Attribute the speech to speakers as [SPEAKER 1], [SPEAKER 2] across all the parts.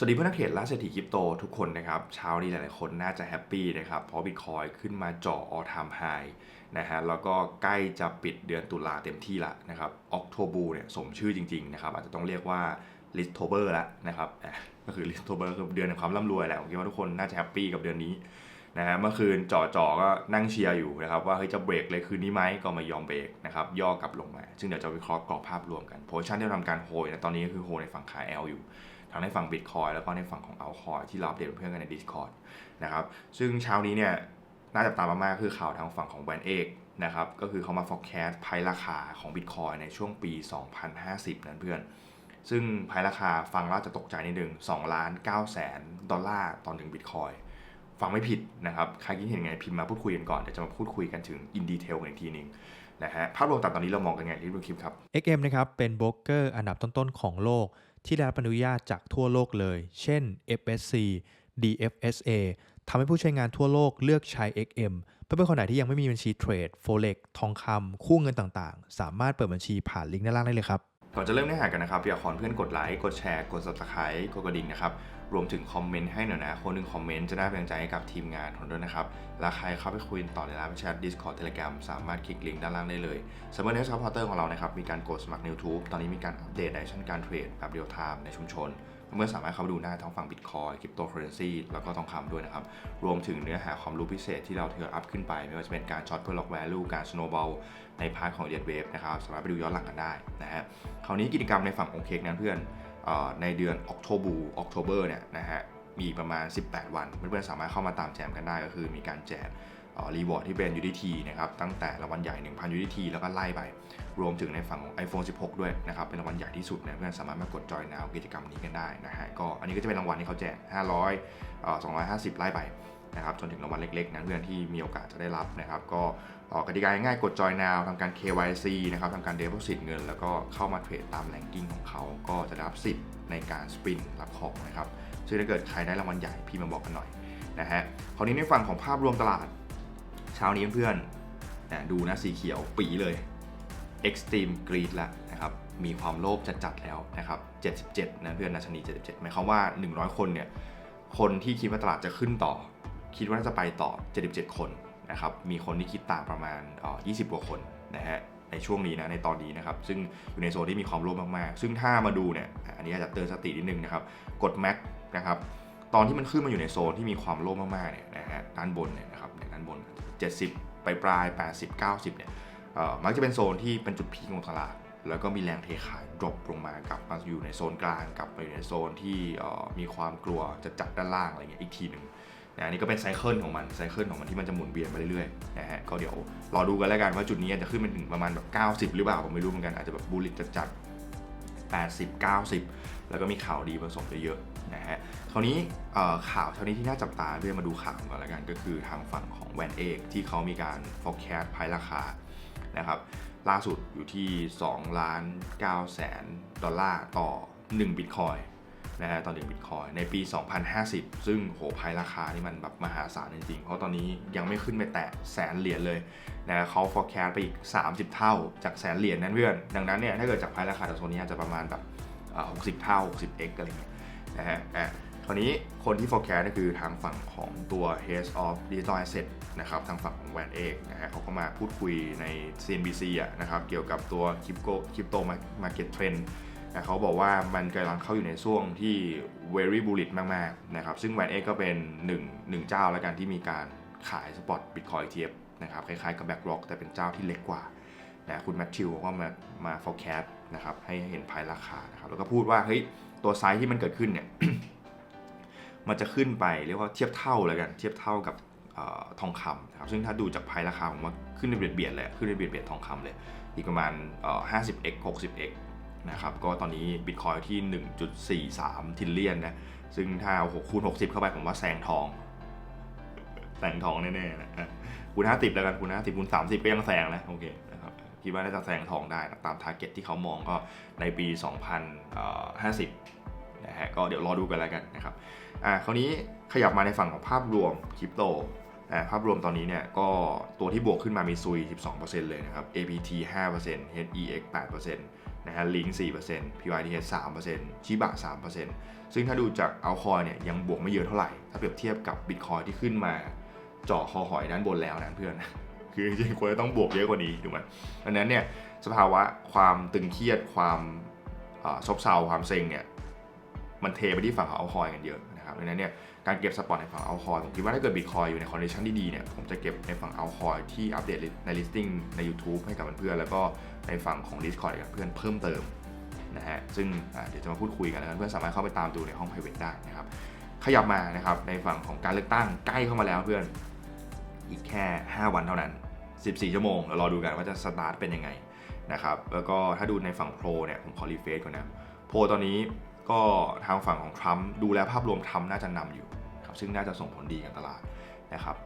[SPEAKER 1] สวัสดีเพื่อนนักเทรดและเศรษฐีคริปโตทุกคนนะครับเช้านี้หลายๆคนน่าจะแฮปปี้นะครับเพราะบิตคอยขึ้นมาจ่อ all time high นะฮะแล้วก็ใกล้จะปิดเดือนตุลาเต็มที่ละนะครับออกโทบูเนี่ยสมชื่อจริงๆนะครับอาจจะต้องเรียกว่า l i s t o b e r ละนะครับก็คือ l i s t o b e r คือเดือนแห่งความร่ำรวยแหละผมคิดว่าทุกคนน่าจะแฮปปี้กับเดือนนี้นะฮะเมื่อคืนจ่อจอก็นั่งเชียร์อยู่นะครับว่าเฮ้ยจะเบรกเลยคืนนี้ไหมก็ไม่ยอมเบรกนะครับย่อกลับลงมา ซึ่งเดี๋ยวจะวิเคราะห์กรอบภาพรวมกันโพชั่นที่เราทำการโฮนะตอนนี้ก็คือโฮในฝั่งขา L อยู่ ทั้งในฝั่ง Bitcoin แล้วก็ในฝั่งของ Altcoin ที่เราอัปเดตเพื่อนกันใน Discord นะครับซึ่งเช้านี้เนี่ยน่าจับตามมากๆคือข่าวทางฝั่งของแบรนด์เอกนะครับก็คือเขามา forecast ไพ่ราคาของ Bitcoin ในช่วงปี 2050 นั้นเพื่อน ซึ่งไพ่ราคาฟังแล้วจะตกใจนิดนึง2ล้าน9แสนดอลลาร์ต่อหนึ่ง Bitcoin ฟังไม่ผิดนะครับ ใครคิดเห็นไงพิมพ์มาพูดคุยกันก่อน เดี๋ยวจะมาพูดคุยกันถึง in detail กันอีกทีหนึงนะฮะภาพรวมตอนนี้เรามองกันไงที่ดูคลิปครับ
[SPEAKER 2] XM นะครับเป็นโบรกเกอร์อันดับต้นๆของโลก ที่ได้รับอนุญาตจากทั่วโลกเลย เช่น FSC DFSA ทำให้ผู้ใช้งานทั่วโลกเลือกใช้ XM เพื่อนๆคนไหนที่ยังไม่มีบัญชีเทรด Forex ทองคำคู่เงินต่างๆ สามารถเปิดบัญชีผ่านลิงก์ด้านล่างได้เลยครับ
[SPEAKER 1] ก่อนจะเริ่มเนื้อหากันนะครับ อยากขอเพื่อนกดไลค์ กดแชร์ กด subscribe กดกระดิ่งนะครับ รวมถึงคอมเมนต์ให้หน่อยนะ คนหนึ่งคอมเมนต์จะได้เป็นกำลังใจให้กับทีมงานของด้วยนะครับ และใครเข้าไปคุยต่อในไลน์แชท Discord Telegram สามารถคลิกลิงก์ด้านล่างได้เลยสำหรับเนื้อซัพพอร์เตอร์ของเรานะครับ มีการกดสมัคร YouTube ตอนนี้มีการอัปเดตในชั้นการเทรดแบบเรียลไทม์ในชุมชน เมื่อสามารถเข้าไปดูได้ทั้งฝั่ง Bitcoin Cryptocurrency แล้วก็ทองคำด้วยนะครับ รวมถึงเนื้อหาความรู้พิเศษที่เราเทอัพขึ้นไป ไม่ว่าจะเป็นการช็อตเพื่อล็อกแวลูการ snowball ในพาร์ทของ Red Wave นะครับสามารถไปดูย้อนหลังกันได้นะฮะคราวนี้กิจกรรมในฝั่งองเคกนั้นเพื่อน ในเดือนออกโทบูออกโทเบอร์เนี่ยนะฮะมีประมาณ 18 วันเพื่อนๆสามารถเข้ามาตามแจมกันได้ก็คือมีการแจกรีวอร์ดที่เป็น UDT นะครับตั้งแต่รางวัลใหญ่ 1,000 UDT แล้วก็ไล่ไป รวมถึงในฝั่งของ iPhone 16 ด้วยนะครับเป็นรางวัลใหญ่ที่สุดเนี่ยเพื่อนสามารถมากดจอยนาวกิจกรรมนี้กันได้นะฮะก็อันนี้ก็จะเป็นรางวัลที่เขาแจก 500เอ่อ250 ไล่ไปนะครับจนถึงรางวัลเล็กๆนะเพื่อนที่มีโอกาสจะได้รับนะครับก็ ออกติกาง่ายกดจอยนาวทำการ KYC นะครับทำการ Deposit เงิน แล้วก็เข้ามาเทรดตามแรงกิ้งของเขา ก็จะได้รับสิทธิ์ในการสปินรับของนะครับ ซึ่งถ้าเกิดใครได้รางวัลใหญ่พี่มาบอกกันหน่อยนะฮะ คราวนี้ในฝั่งของภาพรวมตลาด เช้านี้เพื่อนนะดูนะสีเขียวปีเลย Extreme Greed ล้วนะครับมีความโลภจัดๆแล้วนะครับ 77 นะเพื่อนนะชนี 77 หมายความว่า 100 คนเนี่ย คนที่คิดว่าตลาดจะขึ้นต่อ คิดว่าน่าจะไปต่อ 77 คน นะครับมีคนที่คิดต่างประมาณอ่อ20 กว่าคนนะฮะในช่วงนี้นะในตอนนี้นะครับซึ่งอยู่ในโซนที่มีความโลภมมากๆ ซึ่งถ้ามาดูเนี่ยอันนี้อาจจะเตือนสตินิดนึงนะครับกด Mac นะครับตอนที่มันขึ้นมาอยู่ในโซนที่มีความโลภมากๆเนี่ยนะฮะด้านบนเนี่ยนะครับด้านบน 70 ไปปลาย 80 90 เนี่ยเอ่อมักจะเป็นโซนที่เป็นจุดพีคของตลาด แล้วก็มีแรงเทขายดรอปลงมากลับมาอยู่ในโซนกลางกลับไปอยู่ในโซนที่เอ่อมีความกลัวจะจัดด้านล่างอะไรเงี้ยอีกทีหนึ่ง นะอันนี้ก็เป็นไซเคิลของมันไซเคิลของมันที่มันจะหมุนเวียนไปเรื่อยๆนะฮะก็เดี๋ยวรอดูกันแล้วกันว่าจุดนี้จะขึ้นไปถึงประมาณแบบ 90 หรือเปล่าผมไม่รู้เหมือนกันอาจจะแบบบูลลิตจัด80 90 แล้วก็มีข่าวดีผสมเยอะๆนะฮะคราวนี้ข่าวเท่านี้ที่น่าจับตาเพื่อมาดูข่าวก่อนแล้วกัน ก็คือทางฝั่งของแวนเอกที่เขามีการ forecast ภายราคานะครับล่าสุดอยู่ที่2ล้าน9แสนดอลลาร์ต่อ 1 บิตคอย นะฮะต่อ1บิตคอยในปี 2050 ซึ่งโหภายราคานี่มันแบบมหาศาลจริงๆ เพราะตอนนี้ยังไม่ขึ้นไปแตะแสนเหรียญเลยนะเขา forecast ไปอีก 30 เท่าจากแสนเหรียญนั้นเพื่อน ดังนั้นเนี่ยถ้าเกิดจากภายราคาจากโซนนี้จะประมาณแบบ 60 เท่า 60x อะไรเงี้ยนะฮะอะคราวนี้คนที่ forecast ก็คือทางฝั่งของตัว Head of Digital Asset นะครับทางฝั่งของแวนเอกนะฮะเขาก็มาพูดคุยใน CNBC อะนะครับเกี่ยวกับตัวคริปโกคริปโตมาร์เก็ตเทรนด์ เขาบอกว่ามันกำลังเข้าอยู่ในช่วงที่ very bullish มากๆนะครับซึ่งแวนเอกก็เป็นหนึ่งเจ้าแล้วกันที่มีการขายสปอตบิตคอย ETF นะครับคล้ายๆกับ BlackRock แต่เป็นเจ้าที่เล็กกว่านะคุณแมทธิวก็มามา forecast นะครับให้เห็นภายราคานะครับแล้วก็พูดว่าเฮ้ยตัวไซส์ที่มันเกิดขึ้นเนี่ยมันจะขึ้นไปเรียกว่าเทียบเท่าเลยกันเทียบเท่ากับออทองคำนะครับซึ่งถ้าดูจากภายราคาผมว่าขึ้นในเบียดเบียดเลยขึ้นในเบียดเบียดทองคำเลย อีกประมาณ 50x 60x นะครับก็ตอนนี้บิตคอยที่ 1.43 ทิลเลียนนะซึ่งถ้าเอา6คูณ 60 เข้าไปผมว่าแซงทองแซงทองแน่ๆนะคูณ 50 แล้วกันคูณ 50คูณ 30 ก็ยังแซงนะโอเคนะครับคิดว่าน่าจะแซงทองได้นะตามทาร์เก็ตที่เขามองก็ในปี 2050นะฮะก็เดี๋ยวรอดูกันแล้วกันนะครับอ่าคราวนี้ขยับมาในฝั่งของภาพรวมคริปโตภาพรวมตอนนี้เนี่ยก็ตัวที่บวกขึ้นมามีซุย 12%เลยนะครับ APT 5% HEX 8% นะฮะลิงก์4% PYTH 3%ชิบะ3%ซึ่งถ้าดูจากเอาคอยเนี่ยยังบวกไม่เยอะเท่าไหร่ ถ้าเปรียบเทียบกับบิตคอยที่ขึ้นมาเจาะคอหอยด้านบนแล้วนะเพื่อน คือจริงๆควรจะต้องบวกเยอะกว่านี้ถูกไหมดังนั้นเนี่ยสภาวะความตึงเครียดความซบเซาความเซ็งเนี่ยมันเทไปที่ฝั่งของเอาคอยกันเยอะนะครับดังนั้นเนี่ยการเก็บสปอตในฝั่งเอาคอยผมคิดว่าถ้าเกิดบิตคอยอยู่ในคอนดิชันที่ดีเนี่ยผมจะเก็บในฝั่งเอาคอยที่อัปเดตใน listing ใน YouTube ให้กับเพื่อนๆแล้วก็ ในฝั่งของ Discord กับเพื่อนเพิ่มเติมนะฮะซึ่งเดี๋ยวจะมาพูดคุยกันแล้วเพื่อนสามารถเข้าไปตามดูในห้อง private ได้นะครับขยับมานะครับในฝั่งของการเลือกตั้งใกล้เข้ามาแล้วเพื่อนอีกแค่ 5 วันเท่านั้น 14 ชั่วโมงเรารอดูกันว่าจะสตาร์ทเป็นยังไงนะครับแล้วก็ถ้าดูในฝั่งโปรเนี่ยผมขอรีเฟซก่อนนะโพลตอนนี้ก็ทางฝั่งของทรัมป์ดูแลภาพรวมทรัมป์น่าจะนำอยู่ครับซึ่งน่าจะส่งผลดีกับตลาดนะครับ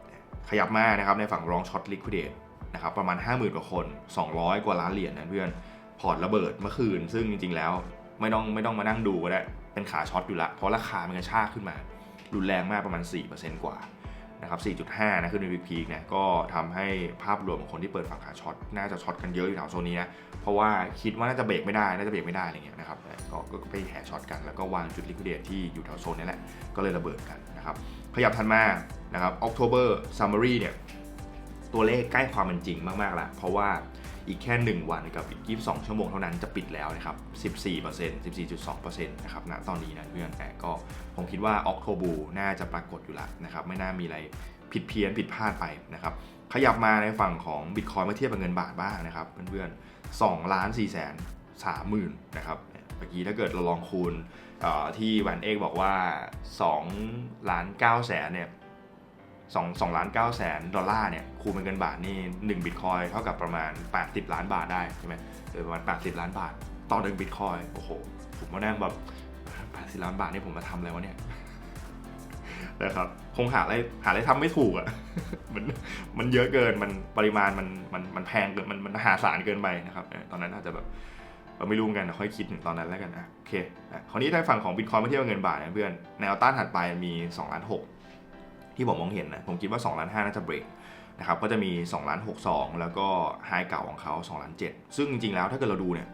[SPEAKER 1] ขยับมานะครับในฝั่งรองช็อตลิควิดเดต นะครับประมาณ 50,000 กว่าคน 200 กว่าล้านเหรียญนะเพื่อนพอร์ตระเบิดเมื่อคืน ซึ่งจริงๆแล้วไม่ต้องไม่ต้องมานั่งดูก็ได้เป็นขาช็อตอยู่ละเพราะราคามันกระชากขึ้นมา รุนแรงมากประมาณ 4%กว่านะครับ 4.5 นะคือในวิกพีกเนี่ยก็ทำให้ภาพรวมของคนที่เปิดฝั่งขาช็อตน่าจะช็อตกันเยอะอยู่แถวโซนนี้นะ เพราะว่าคิดว่าน่าจะเบรกไม่ได้ น่าจะเบรกไม่ได้อะไรเงี้ยนะครับก็ก็ไปแห่ช็อตกันแล้วก็วางจุดลิควิดเดตที่อยู่แถวโซนนี้แหละ ก็เลยระเบิดกันนะครับ ขยับทันมานะครับ October Summary เนี่ย ตัวเลขใกล้ความเป็นจริงมากๆแล้วเพราะว่าอีกแค่ 1 วันกับอีก 22 ชั่วโมงเท่านั้นจะปิดแล้วนะครับ 14% 14.2%นะครับณตอนนี้นะเพื่อนแต่ก็ผมคิดว่าออกโทบูน่าจะปรากฏอยู่แล้วนะครับไม่น่ามีอะไรผิดเพี้ยนผิดพลาดไปนะครับขยับมาในฝั่งของ Bitcoin เมื่อเทียบกับเงินบาทบ้างนะครับเพื่อนๆ2ล้าน4แสน3หมื่นนะครับเมื่อกี้ถ้าเกิดเราลองคูณที่วันเอกบอกว่า2ล้าน9แสนเนี่ย 2 2ล้าน9แสนดอลลาร์เนี่ยคูณเป็นเงินบาทนี่1บิตคอยเท่ากับประมาณ 80 ล้านบาทได้ใช่ไหมเออประมาณ 80 ล้านบาท ต่อ1บิตคอยโอ้โห ผมมานั่งแบบ80 ล้านบาทนี่ผมมาทำอะไรวะเนี่ยนะครับคงหาอะไรหาอะไรทำไม่ถูกอะ่ะมันมันเยอะเกินมันปริมาณมันมันมันแพงเกินมันมันหาศาลเกินไปนะครับตอนนั้นอาจจะแบบเราไม่รู้เหมือนกันค่อยคิดถึงตอนนั้นแล้วกันนะโอเคคราวนี้ในฝั่งของบิตคอยเมื่อเทียบกับเงินบาทนะเพื่อนแนวต้านถัดไปมี2ล้าน6 ที่ผมมองเห็นนะผมคิดว่า2ล้าน5น่าจะเบรกนะครับก็จะมี2ล้าน62แล้วก็ไฮเก่าของเขา2ล้าน7ซึ่งจริงๆแล้วถ้าเกิดเราดูเนี่ย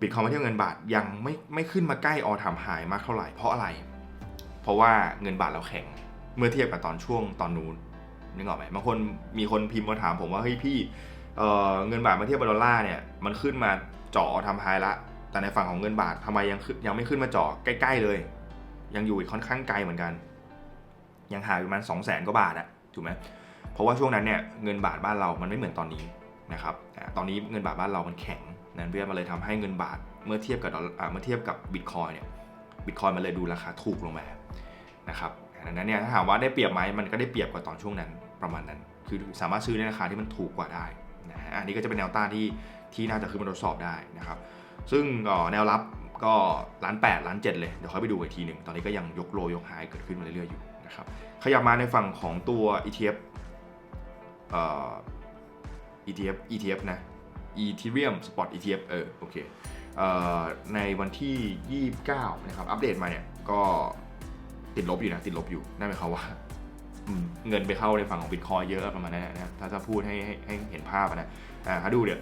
[SPEAKER 1] บิตคอยน์มาเทียบเงินบาทยังไม่ไม่ขึ้นมาใกล้ออทามไฮมากเท่าไหร่เพราะอะไร เพราะว่าเงินบาทเราแข็งเมื่อเทียบกับตอนช่วงตอนนู้นนึกออกไหมบางคนมีคนพิมพ์มาถามผมว่าเฮ้ยพี่เอ่อเงินบาทมาเทียบกับดอลลาร์เนี่ยมันขึ้นมาเจาะออทามไฮละ แต่ในฝั่งของเงินบาททำไมยังยังไม่ขึ้นมาเจาะใกล้ ๆ เลย ยังอยู่อีกค่อนข้างไกลเหมือนกัน ยังหายประมาณ2 0 0แสนกว่าบาทอะถูกไหมเพราะว่าช่วงนั้นเนี่ยเงินบาทบ้านเรามันไม่เหมือนตอนนี้นะครับตอนนี้เงินบาทบ้านเรามันแข็งนั่นเพื่อมันเลยทำให้เงินบาทเมื่อเทียบกับเมื่อเทียบกับบิตคอยเนี่ยบิตคอยมันเลยดูราคาถูกลงมานะครับดังนั้นเนี่ยถ้าถามว่าได้เปรียบไหมมันก็ได้เปรียบกว่าตอนช่วงนั้นประมาณนั้น คือสามารถซื้อในราคาที่มันถูกกว่าได้นะฮะอันนี้ก็จะเป็นแนวต้านที่ที่น่าจะขึ้นมาทดสอบได้นะครับซึ่งแนวรับก็ล้านแปดล้านเจ็ดเลย เดี๋ยวค่อยไปดูอีกทีหนึ่ง ตอนนี้ก็ยังยกโลยกไฮเกิดขึ้นมาเรื่อยๆอยู่ นะครับขยับมาในฝั่งของตัว ETF เอ่อ ETF ETF นะ Ethereum Spot ETF เออโอเคเอ่อในวันที่ 29 นะครับ อัปเดตมาเนี่ยก็ติดลบอยู่นะ ติดลบอยู่นั่นหมายความว่าเงินไปเข้าในฝั่งของ Bitcoin เยอะประมาณนั้นนะถ้าจะพูดให้ให้ให้เห็นภาพนะอ่าดูเนี่ย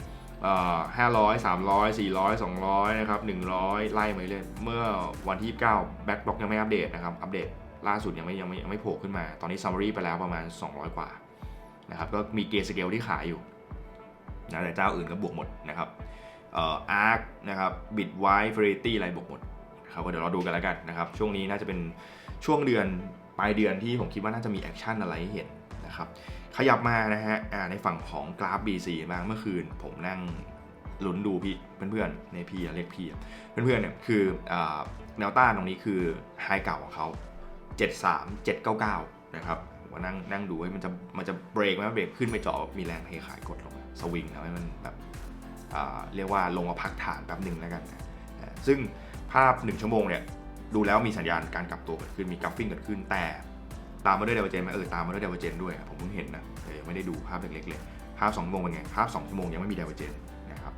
[SPEAKER 1] ห้าร้อยสามร้อยสี่ร้อยสองร้อยนะครับหนึ่งร้อยไล่มาเรื่อยเมื่อวันที่9 Back Block ยังไม่อัปเดตนะครับ อัปเดต ล่าสุดยังไม่ยังไม่ยังไม่โผล่ขึ้นมา ตอนนี้ Summary ไปแล้วประมาณ 200 กว่านะครับ ก็มีเกสเกลที่ขายอยู่นะแต่เจ้าอื่นก็บวกหมดนะครับเอ่อ ARK นะครับ Bitwise Fidelity อะไรบวกหมดนะครับก็เดี๋ยวเราดูกันแล้วกันนะครับ ช่วงนี้น่าจะเป็นช่วงเดือนปลายเดือนที่ผมคิดว่าน่าจะมีแอคชั่นอะไรให้เห็นนะครับ ขยับมานะฮะในฝั่งของกราฟ BC บ้างเมื่อคืน ผมนั่งลุ้นดูพี่เพื่อนๆในพี่เรียกพี่เพื่อนๆเนี่ยคือแนวต้านตรงนี้คือไฮเก่าของเขา 73 799 นะครับว่านั่งนั่งดูว่ามันจะมันจะเบรกไหมเบรกขึ้นไปเจาะมีแรงเทขายกดลงสวิงนะให้มันแบบเรียกว่าลงมาพักฐานแป๊บหนึ่งแล้วกันนะซึ่งภาพ 1 ชั่วโมงเนี่ยดูแล้วมีสัญญาณการกลับตัวเกิดขึ้นมีกราฟฟิ้งเกิดขึ้นแต่ตามมาด้วยเดวเจนไหมเออตามมาด้วยเดวเจนด้วยผมเพิ่งเห็นนะเออยังไม่ได้ดูภาพเล็กๆเลยภาพ 2 ชั่วโมงเป็นไง ภาพ 2 ชั่วโมงยังไม่มีเดวเจนนะครับ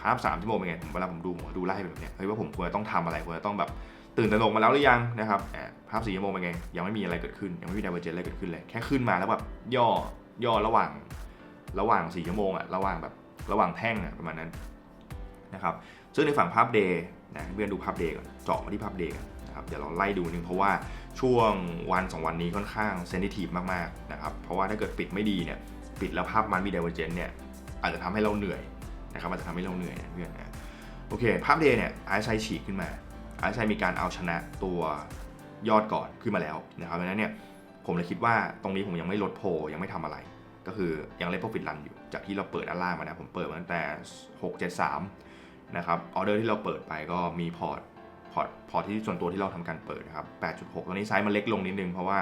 [SPEAKER 1] ภาพ 3 ชั่วโมงเป็นไงผมเวลาผมดูผมดูไล่ไปแบบเนี้ยเฮ้ยว่าผมควรจะต้องทำอะไรควรจะต้องแบบ ตื่นตระหนกมาแล้วหรือยังนะครับอ่าภาพ4ชั่วโมงเป็นไง ยังไม่มีอะไรเกิดขึ้น ยังไม่มีเดเวอร์เจนอะไรเกิดขึ้นเลย แค่ขึ้นมาแล้วแบบย่อย่อระหว่างระหว่าง4ชั่วโมงอะระหว่างแบบระหว่างแท่งอะประมาณนั้นนะครับซึ่งในฝั่งภาพเดย์นะเพื่อนดูภาพเดย์ก่อนเจาะมาที่ภาพเดย์กันนะครับเดี๋ยวเราไล่ดูนึงเพราะว่าช่วงวันสองวันนี้ค่อนข้างเซนซิทีฟมากๆนะครับเพราะว่าถ้าเกิดปิดไม่ดีเนี่ยปิดแล้วภาพมันมีเดเวอร์เจนเนี่ยอาจจะทำให้เราเหนื่อยนะครับอาจจะทำให้เราเหนื่อยนะเพื่อนนะโอเคภาพเดย์เนี่ยไอซ์ไซฉีกขึ้นมา อซ์ไซมีการเอาชนะตัวยอดก่อนขึ้นมาแล้วนะครับดังนั้นเนี่ยผมเลยคิดว่าตรงนี้ผมยังไม่ลดโพลยังไม่ทำอะไร ก็คือยังเล่น profit run อยู่จากที่เราเปิดด้านล่างมานะผมเปิดมาตั้งแต่ 673นะครับออเดอร์ที่เราเปิดไปก็มีพอร์ตพอร์ตพอร์ตที่ส่วนตัวที่เราทำการเปิดนะครับ 8.6 ตอนนี้ไซส์มันเล็กลงนิดนึงเพราะว่า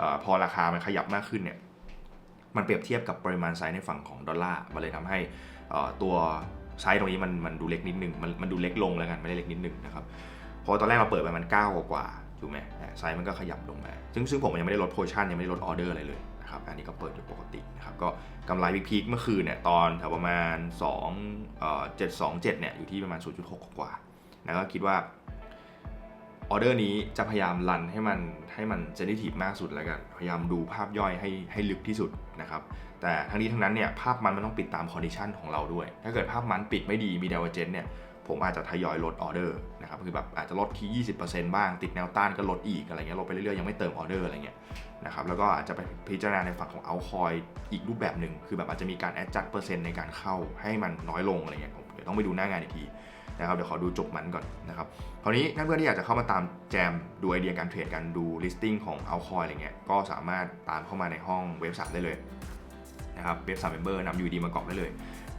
[SPEAKER 1] ออพอราคามันขยับมากขึ้นเนี่ยมันเปรียบเทียบกับปริมาณไซส์ในฝั่งของดอลลาร์มันเลยทำให้ตัวไซส์ตรงนี้มันมันดูเล็กนิดนึงมันมันดูเล็กลงแล้วกันไม่ได้เล็กนิดนึงนะครับ เพราะตอนแรกเราเปิดไปมัน 9 กว่าถูกไหมไซส์มันก็ขยับลงมา ซึ่งซึ่งผมยังไม่ได้ลดโพชั่นยังไม่ได้ลดออเดอร์อะไรเลยนะครับ อันนี้ก็เปิดอยู่ปกตินะครับ ก็กำไรพีคเมื่อคืนเนี่ยตอนแถวประมาณ2เอ่อ727เนี่ยอยู่ที่ประมาณ 0.6 กว่าๆนะก็คิดว่าออเดอร์นี้จะพยายามรันให้มันให้มันเซนซิทีฟมากสุดแล้วกัน พยายามดูภาพย่อยให้ให้ลึกที่สุดนะครับ แต่ทั้งนี้ทั้งนั้นเนี่ยภาพมันมันต้องปิดตามคอนดิชันของเราด้วย ถ้าเกิดภาพมันปิดไม่ดีมีดาวเจนเนี่ย ผมอาจจะทยอยลดออเดอร์นะครับคือแบบอาจจะลดที่20%บ้างติดแนวต้านก็ลดอีกอะไรเงี้ยลดไปเรื่อยๆ ยังไม่เติมออเดอร์อะไรเงี้ยนะครับแล้วก็อาจจะไปพิจารณาในฝั่งของเอาคอยอีกรูปแบบหนึ่งคือแบบอาจจะมีการแอดจัดเปอร์เซ็นต์ในการเข้าให้มันน้อยลงอะไรเงี้ยผมเดี๋ยวต้องไปดูหน้างานอีกทีนะครับเดี๋ยวขอดูจบมันก่อนนะครับคราวนี้ถ้าเพื่อนที่อยากจะเข้ามาตามแจมดูไอเดียการเทรดกันดู listing ของเอาคอยอะไรเงี้ยก็สามารถตามเข้ามาในห้องเว็บสามได้เลยนะครับเว็บสามเมมเบอร์นำยูดีมาเกรอกได้เลย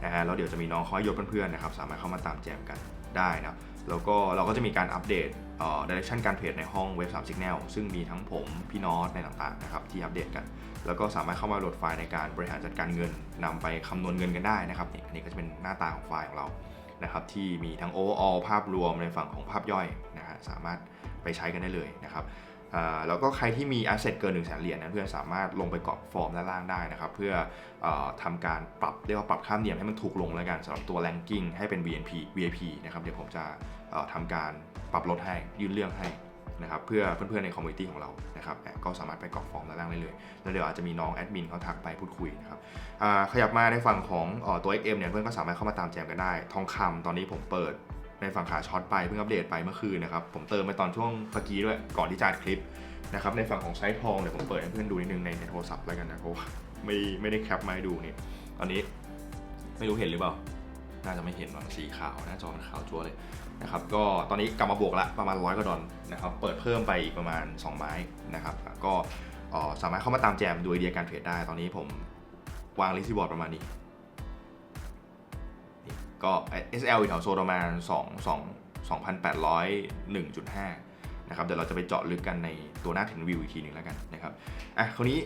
[SPEAKER 1] นะฮะแล้วเดี๋ยวจะมีน้องคอยยศเพื่อนๆนะครับสามารถเข้ามาตามแจมกันได้นะแล้วก็เราก็จะมีการอัปเดตเอ่อดิเรกชันการเทรดในห้องเว็บ3 Signal ซึ่งมีทั้งผมพี่นอตในต่างๆนะครับที่อัปเดตกัน แล้วก็สามารถเข้ามาโหลดไฟล์ในการบริหารจัดการเงินนำไปคำนวณเงินกันได้นะครับนี่อันนี้ก็จะเป็นหน้าตาของไฟล์ของเรานะครับที่มีทั้ง overall ภาพรวมในฝั่งของภาพย่อยนะฮะสามารถไปใช้กันได้เลยนะครับ แล้วก็ใครที่มี asset เกิน1 0 0 0 0แสนเหรียญนะเพื่อนสามารถลงไปกรอกฟอร์มด้านล่างได้นะครับ เพื่อออทำการปรับเรียกว่าปรับค่ามเนียมให้มันถูกลงแล้วกันสำหรับตัว ranking ให้เป็น VNP VIP นะครับเดี๋ยวผมจะเอ่อทำการปรับลดให้ยื่นเรื่องให้นะครับเพื่อเพื่อนๆในคอมมูนิตี้ของเรานะครับก็สามารถไปกรอกฟอร์มด้านล่างได้เลย แล้วเดี๋ยวอาจจะมีน้องแอดมินเขาทักไปพูดคุยนะครับขยับมาในฝั่งของเอ่อตัว XM เนี่ยเพื่อนก็สามารถเข้ามาตามแจมกันได้ ทองคำตอนนี้ผมเปิด ในฝั่งขาช็อตไปเพิ่งอัปเดตไปเมื่อคืนนะครับ ผมเติมไปตอนช่วงตะกี้ด้วยก่อนที่จะอัดคลิปนะครับในฝั่งของไซส์ทองเดี๋ยวผมเปิดให้เพื่อนดูนิดนึงในในโทรศัพท์แล้วกันนะเพราะว่าไม่ไม่ได้แคปมาให้ดูนี่ตอนนี้ไม่รู้เห็นหรือเปล่า น่าจะไม่เห็นหรอกสีขาวหน้าจอมันขาวจัวเลยนะครับก็ตอนนี้กลับมาบวกละประมาณร้อยกว่าดอลนะครับเปิดเพิ่มไปอีกประมาณ 2 ไม้นะครับก็สามารถเข้ามาตามแจมดูไอเดียการเทรดได้ ตอนนี้ผมวางลิสต์บอร์ดประมาณนี้ ก็ SL อยู่แถวโซนประมาณ2 2 2,801.5นะครับเดี๋ยวเราจะไปเจาะลึกกันในตัวหน้าถึงวิวอีกทีหนึ่งแล้วกันนะครับอะคราวนี้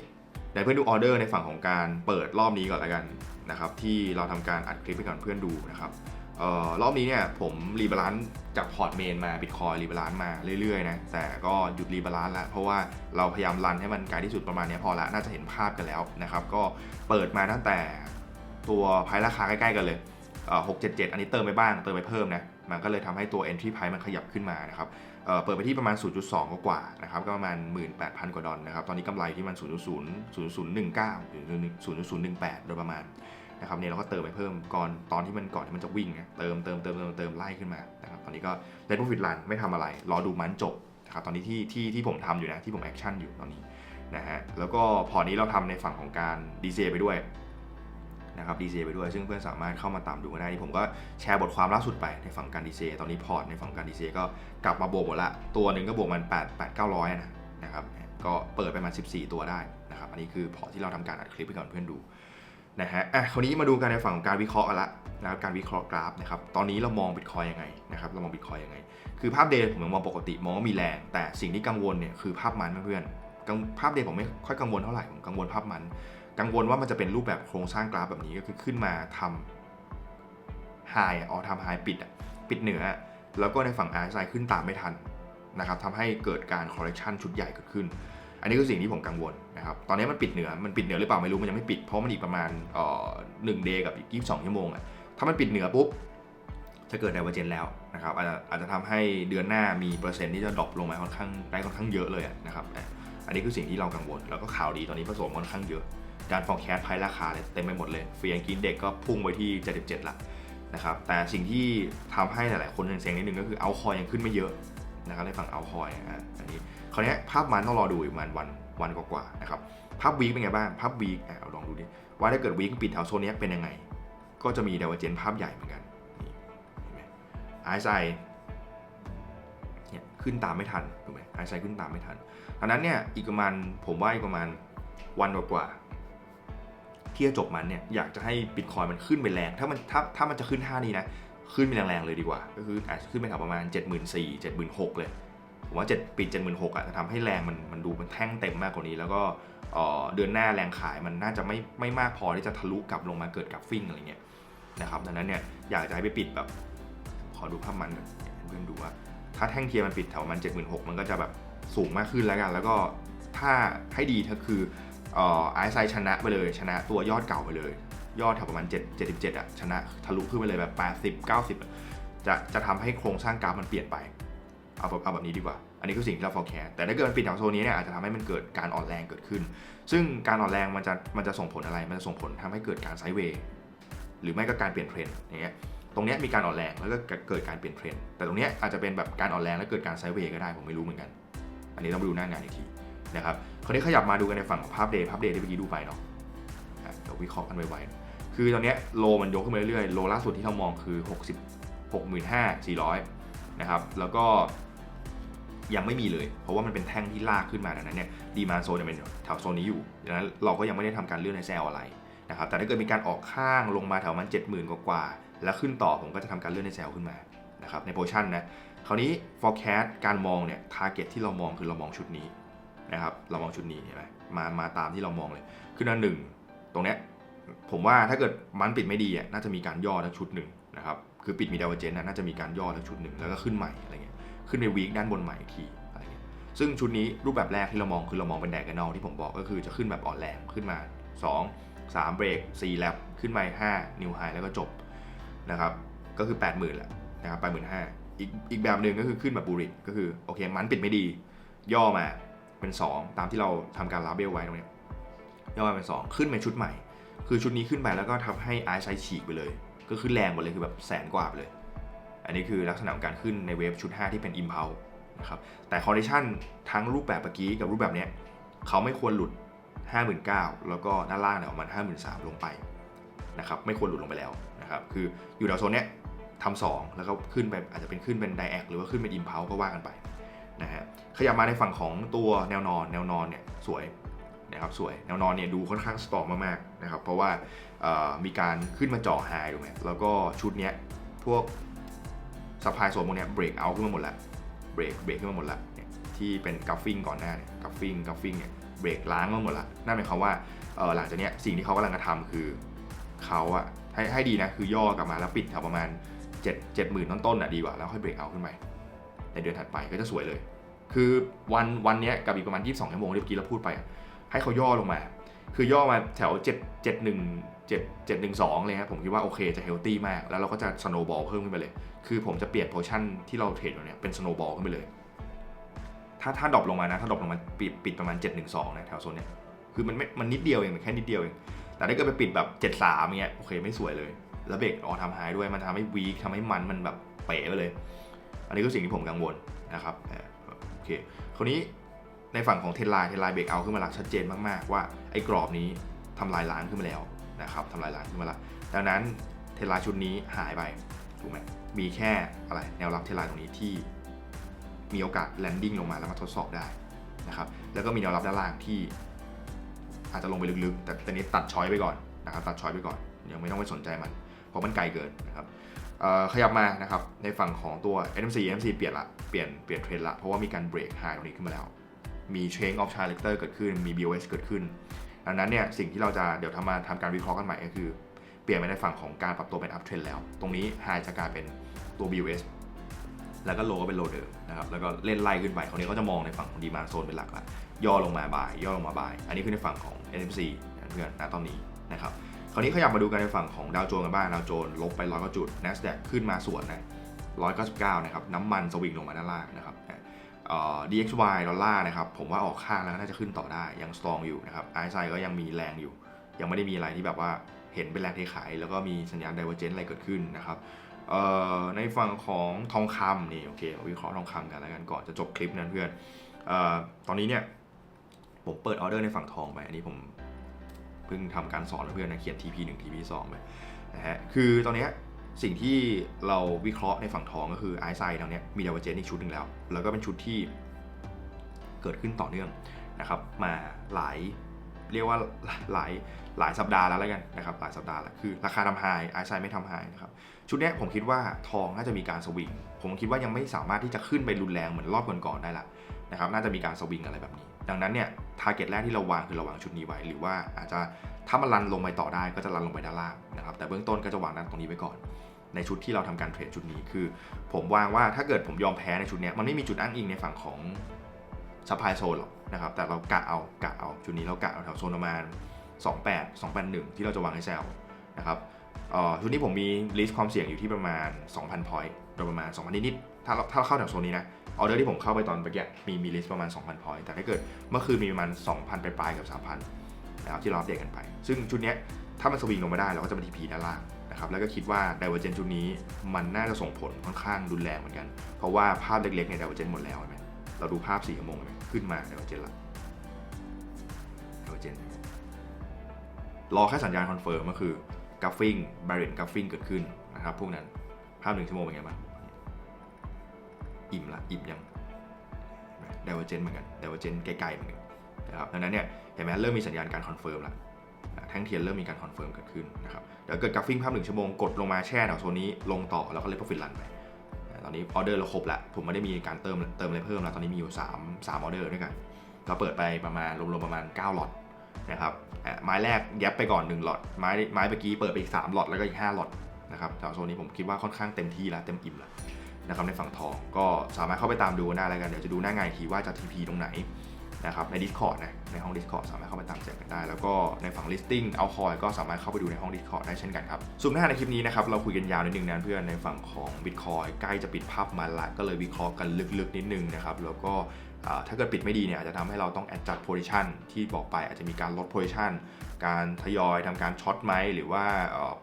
[SPEAKER 1] เดี๋ยวเพื่อนดูออเดอร์ในฝั่งของการเปิดรอบนี้ก่อนแล้วกันนะครับที่เราทำการอัดคลิปไปก่อนเพื่อนดูนะครับเอ่อรอบนี้เนี่ยผมรีบาลานซ์จากพอร์ตเมนมาบิตคอยรีบาลานซ์มาเรื่อยๆนะแต่ก็หยุดรีบาลานซ์แล้วเพราะว่าเราพยายามรันให้มันไกลที่สุดประมาณนี้พอละน่าจะเห็นภาพกันแล้วนะครับก็เปิดมาตั้งแต่ตัวไพราคาใกล้ๆกันเลย หกเจ็ดเจ็ดอันนี้เติมไปบ้างเติมไปเพิ่มนะมันก็เลยทำให้ตัว entry price มันขยับขึ้นมานะครับเเปิดไปที่ประมาณ 0.2 กว่าๆนะครับก็ประมาณ 18,000 กว่าดอลนะครับตอนนี้กำไรที่มัน 0.0 0019หรือ0.018 โดยประมาณนะครับเนี่ยเราก็เติมไปเพิ่มก่อนตอนที่มันก่อนที่มันจะวิ่งนะเติมเติมเติมเติมเติมไล่ขึ้นมานะครับตอนนี้ก็เล่น profit run ไม่ทำอะไร รอดูมันจบนะครับตอนนี้ที่ที่ที่ผมทำอยู่นะที่ผมแอคชั่นอยู่ตอนนี้นะฮะแล้วก็พอร์ตนี้เราทำในฝั่งของการ DCA ไปด้วย นะครับ DCA ไปด้วย ซึ่งเพื่อนสามารถเข้ามาตามดูได้นี่ผมก็แชร์บทความล่าสุดไปในฝั่งการ DCA ตอนนี้พอร์ตในฝั่งการ DCA ก็กลับมาบวกหมดละ ตัวหนึ่งก็บวกมัน 8 8 900นะนะครับก็เปิดไปมา 14 ตัวได้นะครับอันนี้คือพอร์ตที่เราทำการอัดคลิปไปก่อนเพื่อนดูนะฮะอะคราวนี้มาดูกันในฝั่งของการวิเคราะห์กันละนะครับการวิเคราะห์กราฟนะครับตอนนี้เรามองบิตคอยยังไงนะครับเรามองบิตคอยยังไง คือภาพเดย์ผมมองปกติมองว่ามีแรง แต่สิ่งที่กังวลเนี่ยคือภาพมันเพื่อนภาพเดย์ผมไม่ค่อยกังวลเท่าไหร่ผมกังวลภาพมัน กังวลว่ามันจะเป็นรูปแบบโครงสร้างกราฟแบบนี้ก็คือขึ้นมาทำไฮออทำไฮปิดปิดเหนือ แล้วก็ในฝั่ง RSI ขึ้นตามไม่ทันนะครับทำให้เกิดการ correction ชุดใหญ่เกิดขึ้น อันนี้คือสิ่งที่ผมกังวลนะครับ ตอนนี้มันปิดเหนือ มันปิดเหนือหรือเปล่าไม่รู้ มันยังไม่ปิด เพราะมันอีกประมาณเอ่อหนึ่งเดย์กับอีกยี่สิบสองชั่วโมงอะ ถ้ามันปิดเหนือปุ๊บ จะเกิดไดเวอร์เจนแล้วนะครับ อาจจะอาจจะทำให้เดือนหน้ามีเปอร์เซ็นต์ที่จะดรอปลงมาค่อนข้างได้ค่อนข้างเยอะเลยนะครับ อันนี้คือสิ่งที่เรากังวล แล้วก็ข่าวดีตอนนี้ผสมค่อนข้างเยอะ การ forecast ไพ่ราคาเลยเต็มไปหมดเลยเฟียงกินเด็กก็พุ่งไปที่ 77ละนะครับแต่สิ่งที่ทำให้หลายๆคนเซ็งนิดนึงก็คือเอาคอยยังขึ้นไม่เยอะนะครับในฝั่งเอาคอยอันนี้คราวนี้ภาพมันต้องรอดูอีกมาณวันวันกว่าๆนะครับภาพวีคเป็นไงบ้างภาพวีคอะเอาลองดูดิว่าถ้าเกิดวีคปิดแถวโซนนี้เป็นยังไง ก็จะมีดาวเจนภาพใหญ่เหมือนกันนี่เห็นไหมไอซ์ไซเนี่ยขึ้นตามไม่ทันถูกไหมไอซ์ไซขึ้นตามไม่ทันดังนั้นเนี่ยอีกประมาณผมว่าอีกประมาณวันกว่าๆ ที่จะจบมันเนี่ยอยากจะให้บิตคอยมันขึ้นไปแรง ถ้ามันถ้าถ้ามันจะขึ้นท่านี้นะ ขึ้นไปแรงๆเลยดีกว่า ก็คืออาจจะขึ้นไปแถวประมาณ 7 4 0 0 0 7 6 0 0 0เลยผมว่า7ปิด7 6 0 0 0อะจะทำให้แรงมันมันดูมันแท่งเต็มมากกว่านี้ แล้วก็เดือนหน้าแรงขายมันน่าจะไม่ไม่มากพอที่จะทะลุกลับลงมาเกิดกับฟิ้งอะไรเงี้ยนะครับดังนั้นเนี่ยอยากจะให้ไปปิดแบบขอดูภาพมันเพื่อนดูว่า ถ้าแท่งเทียร์มันปิดแถวประมัน 76,000มันก็จะแบบสูงมากขึ้นแล้วกัน แล้วก็ถ้าให้ดีก็คือ ไอซ์ไซชนะไปเลยชนะตัวยอดเก่าไปเลย ยอดแถวประมาณ 7 77อะชนะทะลุขึ้นไปเลยแบบ80 90 จะจะทำให้โครงสร้างกราฟมันเปลี่ยนไปเอาแบบเอาแบบนี้ดีกว่า อันนี้คือสิ่งที่เรา forecast แต่ถ้าเกิดมันปิดแถวโซนนี้เนี่ยอาจจะทำให้มันเกิดการอ่อนแรงเกิดขึ้น ซึ่งการอ่อนแรงมันจะมันจะส่งผลอะไร มันจะส่งผลทำให้เกิดการไซด์เวย์หรือไม่ก็การเปลี่ยนเทรนด์อย่างเงี้ย ตรงเนี้ยมีการอ่อนแรงแล้วก็เกิดการเปลี่ยนเทรนด์ แต่ตรงเนี้ยอาจจะเป็นแบบการอ่อนแรงแล้วเกิดการไซด์เวย์ก็ได้ผมไม่รู้เหมือนกัน อันนี้ต้องไปดูหน้างานอีกที นะครับคราวนี้ขยับมาดูกันในฝั่งของภาพเดย์ภาพเดย์ที่เมื่อกี้ดูไปเนาะเดี๋ยววิเคราะห์กันไวๆคือตอนนี้โลมันยกขึ้นมาเรื่อยๆ โลล่าสุดที่เรามองคือ 60 65,400 นะครับ แล้วก็ยังไม่มีเลย เพราะว่ามันเป็นแท่งที่ลากขึ้นมาดังนั้นเนี่ยดีมาโซนจะเป็นแถวโซนนี้อยู่ดังนั้นเราก็ยังไม่ได้ทำการเลื่อนในแซลอะไรนะครับ แต่ถ้าเกิดมีการออกข้างลงมาแถวมัน 70,000 กว่าๆ แล้วขึ้นต่อผมก็จะทำการเลื่อนในแซลขึ้นมานะครับในโพชั่นนะ คราวนี้ forecast การมองเนี่ย target ที่เรามองคือเรามองชุดนี้ นะครับ เรามองชุดนี้เห็นไหมมามาตามที่เรามองเลยคืออันหนึ่งตรงเนี้ยผมว่าถ้าเกิดมันปิดไม่ดีอะน่าจะมีการย่อทั้งชุดหนึ่งนะครับ คือปิดมีดาวเจนน่าจะมีการย่อทั้งชุดหนึ่งแล้วก็ขึ้นใหม่อะไรเงี้ย ขึ้นในวีคด้านบนใหม่อีกทีอะไรเงี้ย ซึ่งชุดนี้รูปแบบแรกที่เรามองคือเรามองเป็นแดกกันนอที่ผมบอกก็คือจะขึ้นแบบอ่อนแรงขึ้นมา 2 3เบรก4แลปขึ้นไป5นิวไฮแล้วก็จบนะครับก็คือ 80,000แหละนะครับ85,000อีกอีกแบบหนึ่งก็คือขึ้นแบบบูริกก็คือโอเคมันปิดไม่ดี ย่อมา เป็น 2 ตามที่เราทำการลาเบลไว้ตรงนี้ย่อมาเป็น 2 ขึ้นเป็นชุดใหม่ คือชุดนี้ขึ้นไปแล้วก็ทำให้ไอซ์ไซฉีกไปเลย ก็ขึ้นแรงหมดเลยคือแบบแสนกว่าเลย อันนี้คือลักษณะของการขึ้นในเวฟชุด 5 ที่เป็น i m p u l s นะครับแต่คอนดิชันทั้งรูปแบบเมื่อกี้กับรูปแบบเนี้ยเขาไม่ควรหลุด 59,000 แล้วก็ด้านล่างเนี่ยประมาณ53,000 ลงไปนะครับไม่ควรหลุดลงไปแล้วนะครับคืออยู่แถวโซนเนี้ยทำสองแล้วก็ขึ้นไปอาจจะเป็นขึ้นเป็นไดแอคหรือว่าขึ้นเป็นอิมเพลก็ว่ากันไป นะฮะขยับมาในฝั่งของตัวแนวนอน แนวนอนเนี่ยสวยนะครับสวยแนวนอนเนี่ยดูค่อนข้างสตรองมากๆนะครับเพราะว่ามีการขึ้นมาเจ่อไฮถูกไหมแล้วก็ชุดเนี้ยพวกสปายโซนพวกเนี้ยเบรกเอาขึ้นมาหมดล้วเบรกเบรกขึ้นมาหมดล้วเนี่ยที่เป็นกัฟฟิ้งก่อนหน้าเนี่ยกัฟฟิ้งกัฟฟิ้งเนี่ยเบรกล้างมาหมดล้วนั่นหมายความว่าหลังจากเนี้ยสิ่งที่เขากำลังจะทำคือเขาอะให้ให้ดีนะคือย่อกลับมาแล้วปิดแถวประมาณเจ็ดเจ็ดหมื่นต้นๆอะดีกว่าแล้วค่อยเบรกเอาขึ้นไปในเดือนถัดไปก็จะสวยเลย คือวันวันนี้กับอีกประมาณ 22ชั่วโมงที่เมื่อกี้เราพูดไป ให้เขาย่อลงมา คือย่อมาแถว 7 7 1 7 7 1 2เลยครับผมคิดว่าโอเคจะเฮลตี้มาก แล้วเราก็จะสโนว์บอลเพิ่มขึ้นไปเลย คือผมจะเปลี่ยนโพชั่นที่เราเทรดอยู่เนี่ยเป็นสโนว์บอลขึ้นไปเลย ถ้าถ้าดรอปลงมานะ ถ้าดรอปลงมาปิดปิดประมาณ 7 1 2นะแถวโซนเนี้ยคือมันไม่มันนิดเดียวเองมันแค่นิดเดียวเอง แต่ถ้าเกิดไปปิดแบบ 7 3เงี้ยโอเคไม่สวยเลย แล้วเบรกออทำหายด้วยมันทำให้วีคทำให้มันมันแบบเป๋ไปเลย อันนี้ก็สิ่งที่ผมกังวลนะครับ เอ่อโอเค คราวนี้ในฝั่งของเทนไลน์เทนไลน์เบรกเอาขึ้นมาละชัดเจนมากๆ ว่าไอ้กรอบนี้ทำลายล้างขึ้นมาแล้วนะครับทำลายล้างขึ้นมาละดังนั้นเทนไลน์ชุดนี้หายไปถูกไหมมีแค่อะไรแนวรับเทนไลน์ตรงนี้ที่มีโอกาสแลนดิ้งลงมาแล้วมาทดสอบได้นะครับแล้วก็มีแนวรับด้านล่างที่อาจจะลงไปลึกๆ แต่ตอนนี้ตัดช้อยไปก่อนนะครับตัดช้อยไปก่อนยังไม่ต้องไปสนใจมันเพราะมันไกลเกินนะครับ ขยับมานะครับ ในฝั่งของตัว NMC NMC เปลี่ยนละ เปลี่ยนเปลี่ยนเทรนละ เพราะว่ามีการเบรกไฮตรงนี้ขึ้นมาแล้ว มี change of character เกิดขึ้น มี BOS เกิดขึ้น ดังนั้นเนี่ยสิ่งที่เราจะเดี๋ยวทำมาทำการวิเคราะห์กันใหม่ก็คือ เปลี่ยนไปในฝั่งของการปรับตัวเป็น up trend แล้ว ตรงนี้ high จะกลายเป็นตัว BOS แล้วก็ low ก็เป็น low เดิมนะครับ แล้วก็เล่นไล่ขึ้นไปคราวนี้ก็จะมองในฝั่งของ demand zone เป็นหลักละย่อลงมาบาย ย่อลงมาบาย อันนี้คือในฝั่งของ NMC เพื่อนณตอนนี้นะครับ คราวนี้ขยับมาดูกันในฝั่งของดาวโจนส์กันบ้างดาวโจนส์ลบไปร้อยกว่าจุด NASDAQ ขึ้นมาส่วนนะ199นะครับน้ำมันสวิงลงมาด้านล่างนะครับเอ่อ DXY ดอลลาร์นะครับผมว่าออกข้างแล้วน่าจะขึ้นต่อได้ยังสตรองอยู่นะครับ RSI ก็ยังมีแรงอยู่ ยังไม่ได้มีอะไรที่แบบว่าเห็นเป็นแรงเทขาย แล้วก็มีสัญญาณ divergence อะไรเกิดขึ้นนะครับในฝั่งของทองคำนี่โอเควิเคราะห์ทองคำกันแล้วกันก่อนจะจบคลิปนั้นเพื่อนออตอนนี้เนี่ยผมเปิดออเดอร์ในฝั่งทองไป อันนี้ผม พิ่งทำการสอนเพื่อนนะเขียน TP 1 TP 2ไปนะฮะคือตอนนี้สิ่งที่เราวิเคราะห์ในฝั่งทองก็คือไอซ์ไซด์ตรงเนี้มี divergence อีกชุดหนึ่งแล้ว แล้วก็เป็นชุดที่เกิดขึ้นต่อเนื่องนะครับ มาหลายเรียกว่าหลายหลายสัปดาห์แล้วแล้วกันนะครับหลายสัปดาห์แล้วคือราคาทำไฮไอซ์ไซไม่ทำไฮนะครับชุดนี้ผมคิดว่าทองน่าจะมีการสวิงผมคิดว่ายังไม่สามารถที่จะขึ้นไปรุนแรงเหมือนรอบก่อนๆได้ละนะครับน่าจะมีการสวิงอะไรแบบนี้ ดังนั้นเนี่ยทาร์เก็ตแรกที่เราวางคือเราวางชุดนี้ไว้ หรือว่าอาจจะถ้ามันรันลงไปต่อได้ก็จะรันลงไปด้านล่างนะครับ แต่เบื้องต้นก็จะวางด้านตรงนี้ไว้ก่อน ในชุดที่เราทำการเทรดชุดนี้คือ ผมวางว่าถ้าเกิดผมยอมแพ้ในชุดนี้มันไม่มีจุดอ้างอิงในฝั่งของซัพพลายโซนหรอกนะครับ แต่เรากะเอากะเอาจุดนี้เรากะเอาแถวโซนประมาณ 28 281 ที่เราจะวางให้แซลนะครับชุดนี้ผมมีลิสต์ความเสี่ยงอยู่ที่ประมาณ 2,000 point โดยประมาณ 2,000 นิดๆ ถ้าเราถ้าเข้าแถวโซนนี้นะออเดอร์ที่ผมเข้าไปตอนเมื่อกี้มีมีลิสต์ประมาณ 2,000 point แต่ถ้าเกิดเมื่อคืนมีประมาณ 2,000 ไปปลายๆกับ 3,000นะครับที่เราอัปเดตกันไป ซึ่งชุดเนี้ยถ้ามันสวิงลงมาได้เราก็จะมาทีพีด้านล่างนะครับแล้วก็คิดว่า divergence ชุดนี้มันน่าจะส่งผลค่อนข้างรุนแรงเหมือนกัน เพราะว่าภาพเล็กๆใน divergence หมดแล้วเห็นไหมเราดูภาพ4ชั่วโมงไหมขึ้นมาเดวเจนละเดวเจนรอแค่สัญญาณคอนเฟิร์มก็คือกราฟฟิ้งบาริ n กราฟฟิ้งเกิดขึ้นนะครับพวกนั้นภาพหนึ่งชั่วโมงเป็นไงบ้าง อิ่มละอิ่มยังเดวเจนเหมือนกันเดวเจนใกลๆเหมือนกันนะครับดังนั้นเนี่ยเห็นไหมเริ่มมีสัญญาณการคอนเฟิร์มละแท่งเทียนเริ่มมีการคอนเฟิร์มเกิดขึ้นนะครับเดี๋ยวเกิดกราฟฟิ้งภาพหนึ่งชั่วโมงกดลงมาแช่แถวโซนนี้ลงต่อแล้วก็เลย profit run ไปตอนนี้ออเดอร์เราครบล้วผมไม่ได้มีการเติมเติมอะไรเพิ่มแล้วตอนนี้มีอยู่3 3ออเดอร์ด้วยกันก็เปิดไปประมาณรวมๆประมาณ9หลอตนะครับไม้แรกแยบไปก่อน1หลอตไม้ไม้เมื่อกี้เปิดไปอีก3หลอตแล้วก็อีก5หลอตนะครับแถวโซนนี้ผมคิดว่าค่อนข้างเต็มที่แล้วเต็มอิ่มแล้ว นะครับในฝั่งทองก็สามารถเข้าไปตามดูได้แล้วกันเดี๋ยวจะดูหน้างานทีว่าจะ TP ตรงไหนนะครับใน Discord นะในห้อง Discord สามารถเข้าไปตามแจกกันได้ แล้วก็ในฝั่ง listing เอาคอยก็สามารถเข้าไปดูในห้อง Discord ได้เช่นกันครับส่วนหน้าในคลิปนี้นะครับเราคุยกันยาวนิดนึงนะเพื่อนในฝั่งของ Bitcoin ใกล้จะปิดภาพมาละก็เลยวิเคราะห์กันลึกๆนิดนึงนะครับแล้วก็ถ้าเกิดปิดไม่ดีเนี่ยอาจจะทำให้เราต้อง adjust position ที่บอกไปอาจจะมีการลด position การทยอยทำการช็อตไหมหรือว่า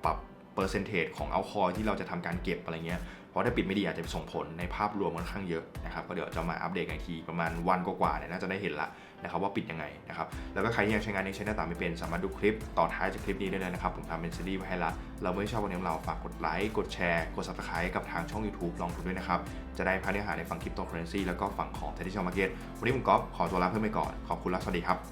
[SPEAKER 1] ปรับ percentage ของเอาคอยที่เราจะทำการเก็บอะไรเงี้ย ราะถ้าปิดไม่ดีอาจจะส่งผลในภาพรวมค่อนข้างเยอะนะครับก็เดี๋ยวจะมาอัปเดตกันอีกทีประมาณวันกว่าๆเนี่ยน่าจะได้เห็นละนะครับว่าปิดยังไงนะครับแล้วก็ใครที่ยังใช้งานยังใช้หน้าต่างไม่เป็นสามารถดูคลิปต่อท้ายจากคลิปนี้ได้เลยนะครับผมทำเป็นซีรีส์ไว้ให้ละเราไม่ชอบวันนี้ของเราฝากกดไลค์กดแชร์กด subscribe กับทางช่อง YouTube ลองดูด้วยนะครับจะได้พาเนื้อหาในฝั่งคริปโตเคอเรนซีแล้วก็ฝั่งของ traditional market วันนี้ผมก๊อฟขอตัวลาเพิ่มไปก่อนขอบคุณและสวัสดีครับ